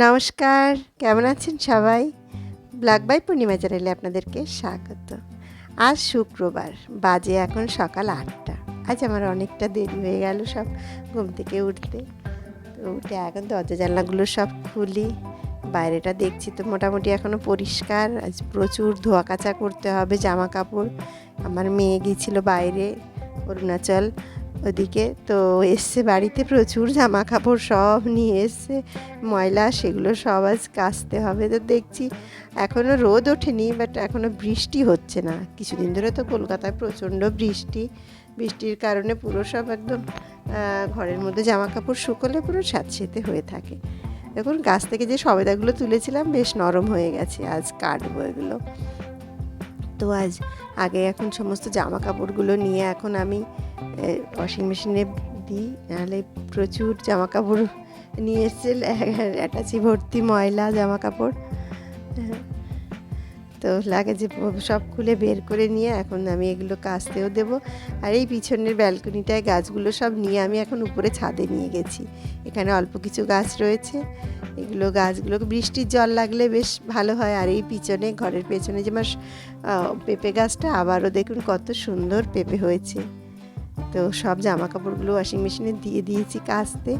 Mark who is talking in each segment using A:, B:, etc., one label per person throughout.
A: নমস্কার, কেমন আছেন সবাই? ব্ল্যাক বাই পূর্ণিমা চ্যানেলে আপনাদেরকে স্বাগত। আজ শুক্রবার, বাজে এখন সকাল আটটা। আজ আমার অনেকটা দেরি হয়ে গেল সব ঘুম থেকে উঠতে। তো উঠে এখন দরজা জানলাগুলো সব খুলি, বাইরেটা দেখছি তো মোটামুটি এখনও পরিষ্কার। আজ প্রচুর ধোয়া কাচা করতে হবে, জামা কাপড়। আমার মেয়ে গিয়েছিল বাইরে, অরুণাচল। ওদিকে তো এসছে বাড়িতে প্রচুর জামা কাপড় সব নিয়ে এসছে, ময়লা সেগুলো সব আজ কাচতে হবে। তো দেখছি এখনও রোদ ওঠেনি বাট এখনও বৃষ্টি হচ্ছে না। কিছুদিন ধরে তো কলকাতায় প্রচণ্ড বৃষ্টি। বৃষ্টির কারণে পুরো সব একদম ঘরের মধ্যে জামা কাপড় শুকোলে পুরো স্যাঁতসেঁতে হয়ে থাকে। দেখুন গাছ থেকে যে সবেদাগুলো তুলেছিলাম, বেশ নরম হয়ে গেছে, আজ কাটবো এগুলো। তো আজ আগে এখন সমস্ত জামা কাপড়গুলো নিয়ে এখন আমি ওয়াশিং মেশিনে দিই, নাহলে প্রচুর জামা কাপড় নিয়ে এসছে অ্যাটাচি ভর্তি ময়লা জামা কাপড়। তো লাগে যে সব খুলে বের করে নিয়ে এখন আমি এগুলো কাচতেও দেবো। আর এই পিছনের ব্যালকনিটায় গাছগুলো সব নিয়ে আমি এখন উপরে ছাদে নিয়ে গেছি। এখানে অল্প কিছু গাছ রয়েছে। এগুলো গাছগুলো, বৃষ্টির জল লাগলে বেশ ভালো হয়। আর এই পিছনে, ঘরের পেছনে যে আমার পেঁপে গাছটা, আবারও দেখুন কত সুন্দর পেঁপে হয়েছে। তো সব জামা কাপড়গুলো ওয়াশিং মেশিনে দিয়ে দিয়েছি কাচতে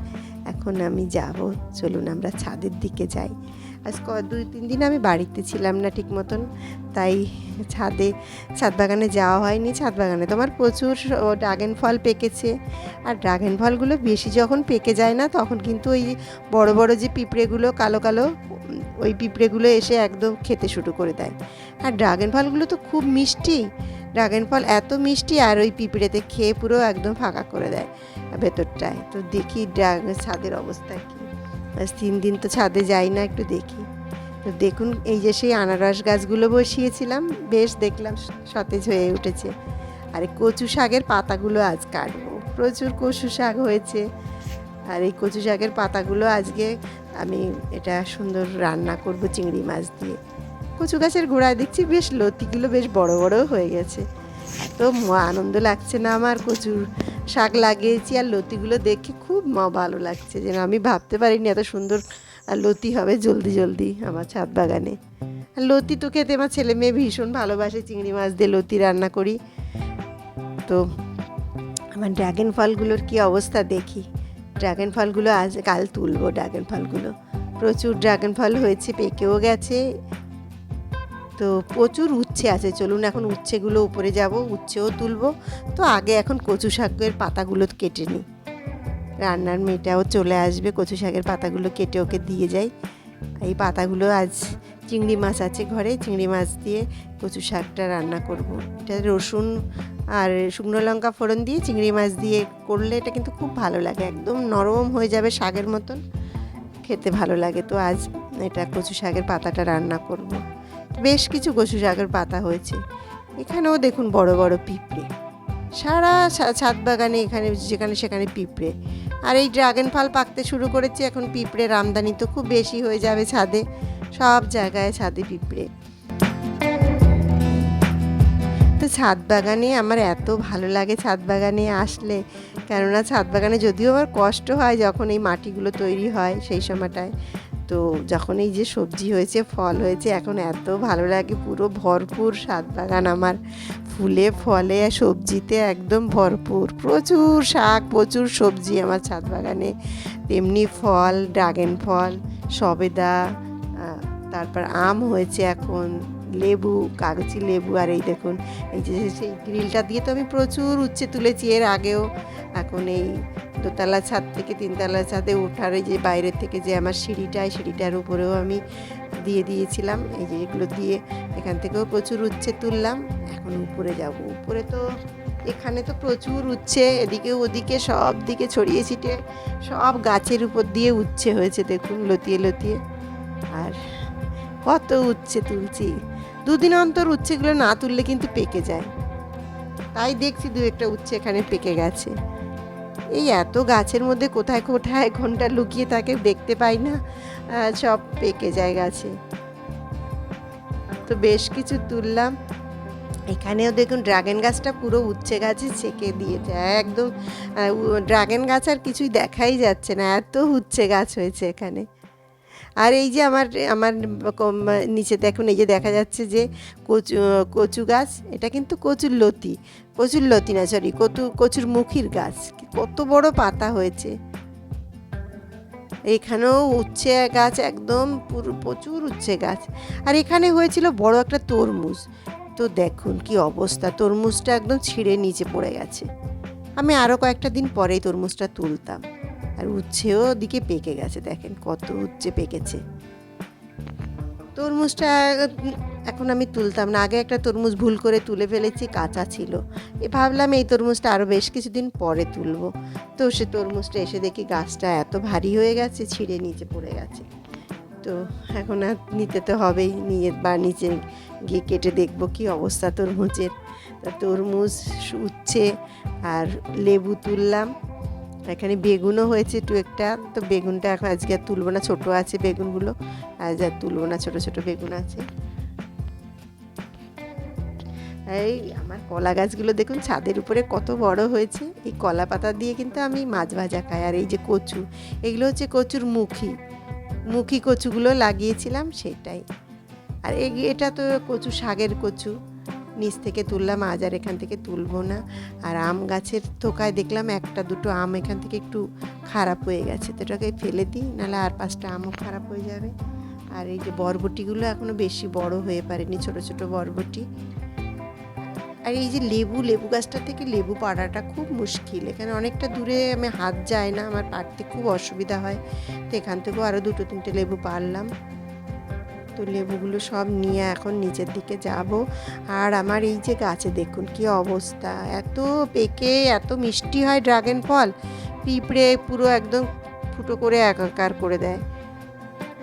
A: এখন আমি যাব, চলুন আমরা ছাদের দিকে যাই। আজ ক, দুই, তিন দিন আমি বাড়িতে ছিলাম না ঠিক মতন, তাই ছাদে, ছাদ বাগানে যাওয়া হয়নি। ছাদ বাগানে তোমার প্রচুর ড্রাগন ফল পেকেছে। আর ড্রাগন ফলগুলো বেশি যখন পেকে যায় না, তখন কিন্তু ওই বড় বড় যে পিঁপড়েগুলো, কালো কালো, ওই পিঁপড়েগুলো এসে একদম খেতে শুরু করে দেয়। আর ড্রাগন ফলগুলো তো খুব মিষ্টি ড্রাগন ফল এত মিষ্টি আর ওই পিঁপড়েতে খেয়ে পুরো একদম ফাঁকা করে দেয় ভেতরটায়। তো দেখি ড্রাগন ছাদের অবস্থা কী। তিন দিন তো ছাদে যাই না, একটু দেখি। তো দেখুন, এই যে সেই আনারস গাছগুলো বসিয়েছিলাম, বেশ দেখলাম সতেজ হয়ে উঠেছে। আর কচু শাকের পাতাগুলো আজ কাটবো। প্রচুর কচু শাক হয়েছে। আর এই কচু শাকের পাতাগুলো আজকে আমি এটা সুন্দর রান্না করব চিংড়ি মাছ দিয়ে। কচু গাছের গোড়ায় দেখছি বেশ লতিগুলো বেশ বড় বড় হয়ে গেছে। এত আনন্দ লাগছে না আমার কচুর শাক লাগিয়েছি আর লতিগুলো দেখে খুব ভালো লাগছে যেন আমি ভাবতে পারিনি এত সুন্দর আর লতি হবে জলদি জলদি আমার ছাদ বাগানে। আর লতি তো খেতে আমার ছেলে মেয়ে ভীষণ ভালোবাসে, চিংড়ি মাছ দিয়ে লতি রান্না করি। তো আমার ড্রাগন ফলগুলোর কি অবস্থা দেখি। ড্রাগন ফলগুলো আজ কাল তুলবো, ড্রাগন ফলগুলো। প্রচুর ড্রাগন ফল হয়েছে, পেকেও গেছে তো প্রচুর উচ্ছে আছে। চলুন এখন উচ্ছেগুলো উপরে যাব, উচ্ছেও তুলবো। তো আগে এখন কচু শাকের পাতাগুলো কেটে নিই। রান্নার মেয়েটাও চলে আসবে, কচু শাকের পাতাগুলো কেটে ওকে দিয়ে যাই। এই পাতাগুলো আজ চিংড়ি মাছ আছে ঘরে, চিংড়ি মাছ দিয়ে কচু শাকটা রান্না করব। এটা রসুন আর শুকনো লঙ্কা ফোড়ন দিয়ে চিংড়ি মাছ দিয়ে করলে এটা কিন্তু খুব ভালো লাগে। একদম নরম হয়ে যাবে শাকের মতন। খেতে ভালো লাগে। তো আজ এটা কচু শাকের পাতাটা রান্না করব। বেশ কিছু কচু শাকের পাতা হয়েছে। এখানেও দেখুন বড় বড় পিঁপড়ে। সারা ছাদ বাগানে এখানে, যেখানে সেখানে পিঁপড়ে। আর এই ড্রাগন ফল পাকতে শুরু করেছে, এখন পিঁপড়ের আমদানি তো খুব বেশি হয়ে যাবে ছাদে। সব জায়গায় ছাদে পিঁপড়ে। তো ছাদ বাগানে আমার এত ভালো লাগে ছাদ বাগানে আসলে। কেননা ছাদ বাগানে যদিও আমার কষ্ট হয় যখন এই মাটিগুলো তৈরি হয় সেই সময়টায়। তো যখন এই যে সবজি হয়েছে, ফল হয়েছে, এখন এত ভালো লাগে, পুরো ভরপুর স্বাদ বাগান আমার। ফুলে, ফলে সবজিতে একদম ভরপুর, প্রচুর শাক, প্রচুর সবজি আমার ছাদ বাগানে। তেমনি ফল, ড্রাগন ফল, সবেদা তারপর আম হয়েছে এখন। লেবু, কাগজি লেবু আর এই দেখুন, এই যে সেই গ্রিলটা দিয়ে তো আমি প্রচুর উচ্ছে তুলেছি। এর আগেও এখন এই দোতলা ছাদ থেকে তিনতলা ছাদে ওঠার এই যে বাইরের থেকে যে আমার সিঁড়িটা, এই সিঁড়িটার উপরেও আমি দিয়ে দিয়েছিলাম। এই যে এগুলো দিয়ে এখান থেকেও প্রচুর উচ্ছে তুললাম। এখন উপরে যাব। উপরে তো এখানে তো প্রচুর উচ্ছে, এদিকে ওদিকে সব দিকে ছড়িয়ে ছিটিয়ে সব গাছের উপর দিয়ে উচ্ছে হয়েছে। দেখুন, লতিয়ে লতিয়ে। আর কত উচ্ছে তুলছি। দুদিন অন্তর উচ্ছেগুলো না তুললে কিন্তু পেকে যায়। তাই দেখছি দু একটা উচ্ছে এখানে পেকে গেছে। এই এত গাছের মধ্যে কোথায় কোথায় ঘণ্টা লুকিয়ে থাকে দেখতে পাই না সব পেকে যায় গাছে। তো বেশ কিছু তুললাম। এখানেও দেখুন ড্রাগন গাছটা পুরো উচ্ছে গাছে ছেঁকে দিয়েছে। একদম ড্রাগন গাছ আর কিছুই দেখাই যাচ্ছে না। এত উচ্ছে গাছ হয়েছে এখানে। আর এই যে আমার আমার নিচে দেখুন এই যে দেখা যাচ্ছে যে কচু কচু গাছ, এটা কিন্তু কচুর লতি কচুর লতি না সরি কচু কচুর মুখির গাছ কত বড় পাতা হয়েছে। এখানেও উচ্ছে গাছ একদম, পুরো প্রচুর উচ্ছে গাছ। আর এখানে হয়েছিল বড় একটা তরমুজ। তো দেখুন কি অবস্থা, তরমুজটা একদম ছিঁড়ে নিচে পড়ে গেছে। আমি আরও কয়েকটা দিন পরেই তরমুজটা তুলতাম। আর উচ্ছেও দিকে পেকে গেছে, দেখেন কত উচ্ছে পেকেছে। তরমুজটা এখন আমি তুলতাম না, আগে একটা তরমুজ ভুল করে তুলে ফেলেছি, কাঁচা ছিল। এ ভাবলাম এই তরমুজটা আরও বেশ কিছুদিন পরে তুলবো। তো সে তরমুজটা এসে দেখি গাছটা এত ভারী হয়ে গেছে, ছিঁড়ে নিচে পড়ে গেছে। তো এখন আর নিতে তো হবেই, নিয়ে বা নিচে গিয়ে কেটে দেখব কি অবস্থা তরমুজের। তা তরমুজ উচ্ছে আর লেবু তুললাম। এখানে বেগুনও হয়েছে একটু একটা। তো বেগুনটা এখন আজকে আর তুলবো না, ছোটো আছে বেগুনগুলো। আজ আর তুলবো না, ছোটো ছোটো বেগুন আছে। এই আমার কলা গাছগুলো দেখুন, ছাদের উপরে কত বড় হয়েছে। এই কলা পাতা দিয়ে কিন্তু আমি মাছ ভাজা খাই। আর এই যে কচু, এগুলো হচ্ছে কচুর মুখী। মুখী কচুগুলো লাগিয়েছিলাম সেটাই। আর এটা তো কচু, শাকের কচু। নিচ থেকে তুললাম, আজ আর এখান থেকে তুলবো না। আর আম গাছের থোকায় দেখলাম একটা দুটো আম এখান থেকে একটু খারাপ হয়ে গেছে। তো এটাকে ফেলে দিই, নাহলে আর পাঁচটা আমও খারাপ হয়ে যাবে। আর এই যে বরবটিগুলো এখনও বেশি বড় হয়ে পারেনি, ছোট ছোট বরবটি। আর এই যে লেবু লেবু গাছটা থেকে লেবু পাড়াটা খুব মুশকিল। এখানে অনেকটা দূরে আমি হাত যায় না, আমার পাড়তে খুব অসুবিধা হয়। তো এখান থেকেও আরও দুটো তিনটে লেবু পারলাম তো লেবুগুলো সব নিয়ে এখন নিচের দিকে যাব। আর আমার এই যে গাছে দেখুন কি অবস্থা। এত পেকে এত মিষ্টি হয় ড্রাগন ফল। পিঁপড়ে পুরো একদম ফুটো করে একাকার করে দেয়।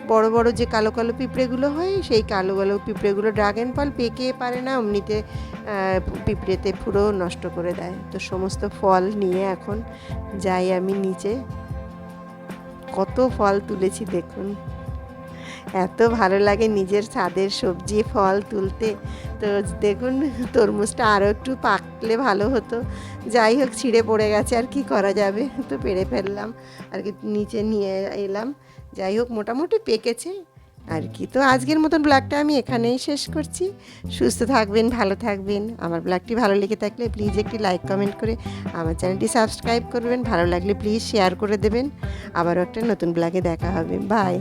A: বড় বড় যে কালো কালো পিঁপড়েগুলো হয় সেই কালো কালো পিঁপড়েগুলো ড্রাগন ফল পেকে পারে না এমনিতে আহ, পিঁপড়েতে পুরো নষ্ট করে দেয়। তো সমস্ত ফল নিয়ে এখন যাই আমি নিচে। কত ফল তুলেছি দেখুন। এত ভালো লাগে নিজের ছাদের সবজি, ফল তুলতে। তো দেখুন, তরমুজটা আরও একটু পাকলে ভালো হতো। যাই হোক, ছিঁড়ে পড়ে গেছে, আর কি করা যাবে? তো পেরে ফেললাম, আর কি নিচে নিয়ে এলাম। যাই হোক, মোটামুটি পেকেছে, আর কি। তো আজকের মতন ব্লগটা আমি এখানেই শেষ করছি। সুস্থ থাকবেন, ভালো থাকবেন। আমার ব্লগটি ভালো লেগে থাকলে প্লিজ একটি লাইক, কমেন্ট করে আমার চ্যানেলটি সাবস্ক্রাইব করবেন। ভালো লাগলে প্লিজ শেয়ার করে দেবেন। আবারও একটা নতুন ব্লগে দেখা হবে। বাই।